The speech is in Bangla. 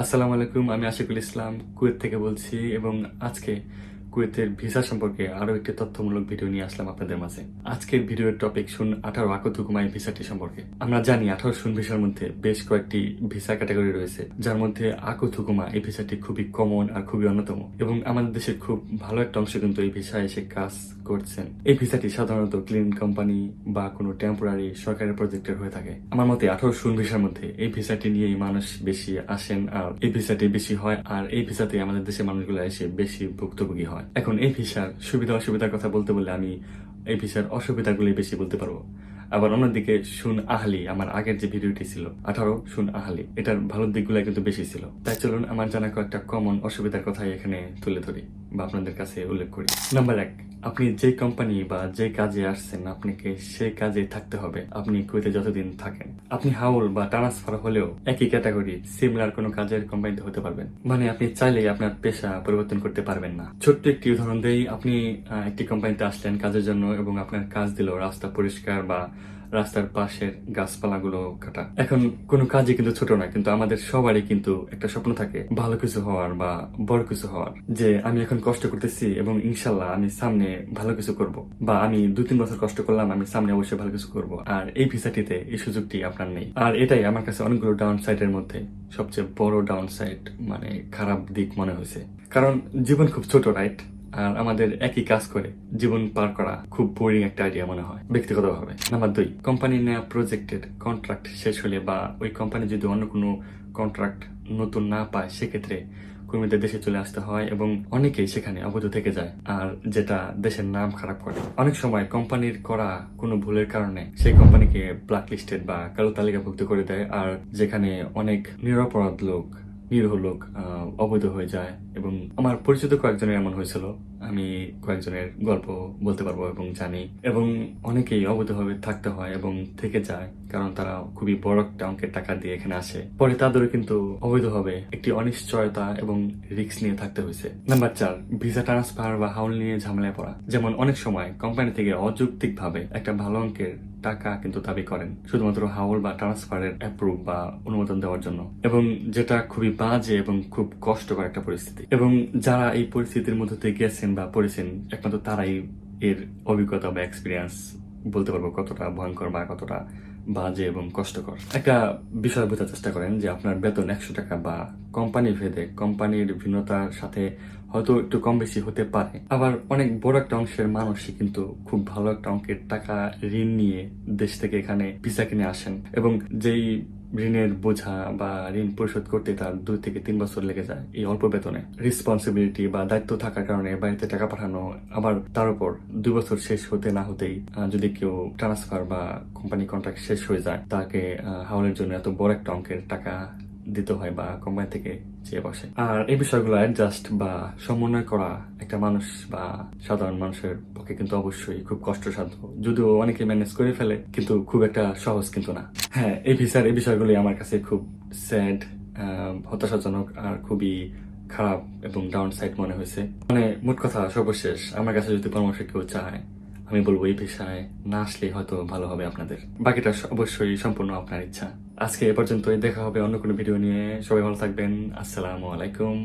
আসসালামু আলাইকুম আমি আশিকুল ইসলাম কুয়েত থেকে বলছি এবং আজকে কুয়েতের ভিসা সম্পর্কে আরও একটি তথ্যমূলক ভিডিও নিয়ে আসলাম আপনাদের মাঝে। আজকের ভিডিওর টপিক শুন আঠারো আকতুকুমাই ভিসাটি সম্পর্কে। আমরা জানি আঠারো শুন ভিসার মধ্যে বেশ কয়েকটি ভিসা ক্যাটাগরি রয়েছে, যার মধ্যে আকুথুকুমা এই ভিসাটি খুবই কমন আর খুবই অন্যতম। এবং আমাদের দেশের খুব ভালো একটা অংশ কিন্তু এই ভিসা এসে কাজ করছেন। এই ভিসাটি সাধারণত ক্লিন কোম্পানি বা কোনো টেম্পোরারি সরকারের প্রজেক্টের হয়ে থাকে। আমার মতে আঠারো শুন ভিসার মধ্যে এই ভিসাটি নিয়েই মানুষ বেশি আসেন আর এই ভিসাটি বেশি হয় আর এই ভিসাতে আমাদের দেশের মানুষগুলো এসে বেশি ভুক্তভোগী হয়। এখন এই ভিসার সুবিধা অসুবিধার কথা বলতে বললে আমি এই ভিসার অসুবিধাগুলি বেশি বলতে পারব। আবার অন্যদিকে শুন আহলি, আমার আগের যে ভিডিওটি ছিল, আঠারো, শুন আহলি, এটার ভালো দিকগুলো কিন্তু বেশি ছিল। তাই চলুন আমার জানা কয়েকটা কমন অসুবিধার কথাই এখানে তুলে ধরি বা আপনাদের কাছে উল্লেখ করি। নাম্বার এক আপনি যে কোম্পানি বা যে কাজে আসছেন, আপনাকে সেই কাজে থাকতে হবে। আপনি কুয়েতে যতদিন থাকেন, আপনি হাউল বা ট্রান্সফার হলেও একই ক্যাটাগরি সিমিলার কোনো কাজের কোম্পানিতে হতে পারবেন। মানে আপনি চাইলেই আপনার পেশা পরিবর্তন করতে পারবেন না। ছোট্ট একটি উদাহরণ দিয়েই আপনি একটি কোম্পানিতে আসলেন কাজের জন্য এবং আপনার কাজ দিল, রাস্তা পরিষ্কার বা রাস্তার পাশের গাছপালাগুলো কাটা। এখন কোনো কাজই কিন্তু ছোট না, কিন্তু আমাদের সবারই কিন্তু একটা স্বপ্ন থাকে, ভালো কিছু হওয়ার বা বড় কিছু হওয়ার। যে আমি এখন কষ্ট করতেছি এবং ইনশাল্লাহ আমি সামনে ভালো কিছু করব, বা আমি দু তিন বছর কষ্ট করলাম, আমি সামনে অবশ্যই ভালো কিছু করব। আর এই ভিসাটিতে এই সুযোগটি আপনার নেই। আর এটাই আমার কাছে অনেকগুলো ডাউন সাইডের মধ্যে সবচেয়ে বড় ডাউন সাইড মানে খারাপ দিক মনে হয়েছে। কারণ জীবন খুব ছোট রাইট আর আমাদের একই কাজ করে জীবন পার করা খুব বোরিং একটা আইডিয়া মনে হয়, ব্যক্তিগতভাবে। নাম্বার দুই কোম্পানির নেওয়া প্রজেক্টের কন্ট্রাক্ট শেষ হলে বা ওই কোম্পানি যদি অন্য কোনো কন্ট্রাক্ট নতুন না পায়, সেক্ষেত্রে কর্মীদের দেশে চলে আসতে হয় এবং অনেকেই সেখানে অবৈধ থেকে যায়, আর যেটা দেশের নাম খারাপ করে। অনেক সময় কোম্পানির করা কোনো ভুলের কারণে সেই কোম্পানিকে ব্ল্যাক লিস্টেড বা কালো তালিকাভুক্ত করে দেয়, আর যেখানে অনেক নিরপরাধ লোক নিরীহ লোক অবৈধ হয়ে যায় এবং আমার পরিচিত কয়েকজনের এমন হয়েছিল। আমি কয়েকজনের গল্প বলতে পারব এবং জানি। এবং অনেকেই অবৈধভাবে থাকতে হয় এবং থেকে যায়, কারণ তারা খুবই বড় একটা অঙ্কের টাকা দিয়ে এখানে আসে। পরে তাদেরও কিন্তু অবৈধভাবে একটি অনিশ্চয়তা এবং রিস্ক নিয়ে থাকতে হয়েছে। নাম্বার চার, ভিসা ট্রান্সফার বা হাউল নিয়ে ঝামেলায় পড়া। যেমন অনেক সময় কোম্পানি থেকে অযৌক্তিক ভাবে একটা ভালো অঙ্কের টাকা কিন্তু দাবি করেন, শুধুমাত্র হাওল বা ট্রান্সফারের অ্যাপ্রুভ বা অনুমোদন দেওয়ার জন্য। এবং যেটা খুবই বাজে এবং খুব কষ্টকর একটা পরিস্থিতি। এবং যারা এই পরিস্থিতির মধ্যে দিয়ে গেছেন বা পড়েছেন, একমাত্র তারাই এর অভিজ্ঞতা বা এক্সপিরিয়েন্স বলতে পারব কতটা ভয়ঙ্কর বা কতটা বাজে এবং কষ্টকর। একটা বিষয় বোঝার চেষ্টা করেন যে আপনার বেতন একশো টাকা বা কোম্পানি ভেদে কোম্পানির ভিন্নতার সাথে হয়তো একটু কম বেশি হতে পারে। আবার অনেক বড় একটা অংশের মানুষই কিন্তু খুব ভালো একটা অঙ্কের টাকা ঋণ নিয়ে দেশ থেকে এখানে ভিসা কিনে আসেন এবং যেই ঋণের বোঝা বা ঋণ পরিশোধ করতে তার দুই থেকে তিন বছর লেগে যায় এই অল্প বেতনে। রেসপন্সিবিলিটি বা দায়িত্ব থাকার কারণে বাড়িতে টাকা পাঠানো আবার তার উপর দুই বছর শেষ হতে না হতেই যদি কেউ ট্রান্সফার বা কোম্পানি কন্ট্রাক্ট শেষ হয়ে যায়, তাকে হাওলের জন্য এত বড় একটা অঙ্কের টাকা দিতে হয় বা কোম্পানি থেকে চেয়ে বসে। আর এই বিষয়গুলো অ্যাডজাস্ট বা সমন্বয় করা একটা মানুষ বা সাধারণ মানুষের পক্ষে কিন্তু অবশ্যই খুব কষ্টসাধ্য। যদিও অনেকে ম্যানেজ করে ফেলে, কিন্তু খুব একটা সহজ কিন্তু না। হ্যাঁ এই ভিসার এই বিষয়গুলি আমার কাছে খুব স্যাড হতাশাজনক আর খুবই খারাপ এবং ডাউন সাইড মনে হয়েছে। মানে মোট কথা সর্বশেষ, আমার কাছে যদি পরামর্শ কেউ চায় আমি বলব এই পেশায় না আসলে হয়তো ভালো হবে আপনাদের। বাকিটা অবশ্যই সম্পূর্ণ আপনার ইচ্ছা। আজকে এ পর্যন্তই, দেখা হবে অন্য কোনো ভিডিও নিয়ে। সবাই ভালো থাকবেন। আসসালামু আলাইকুম।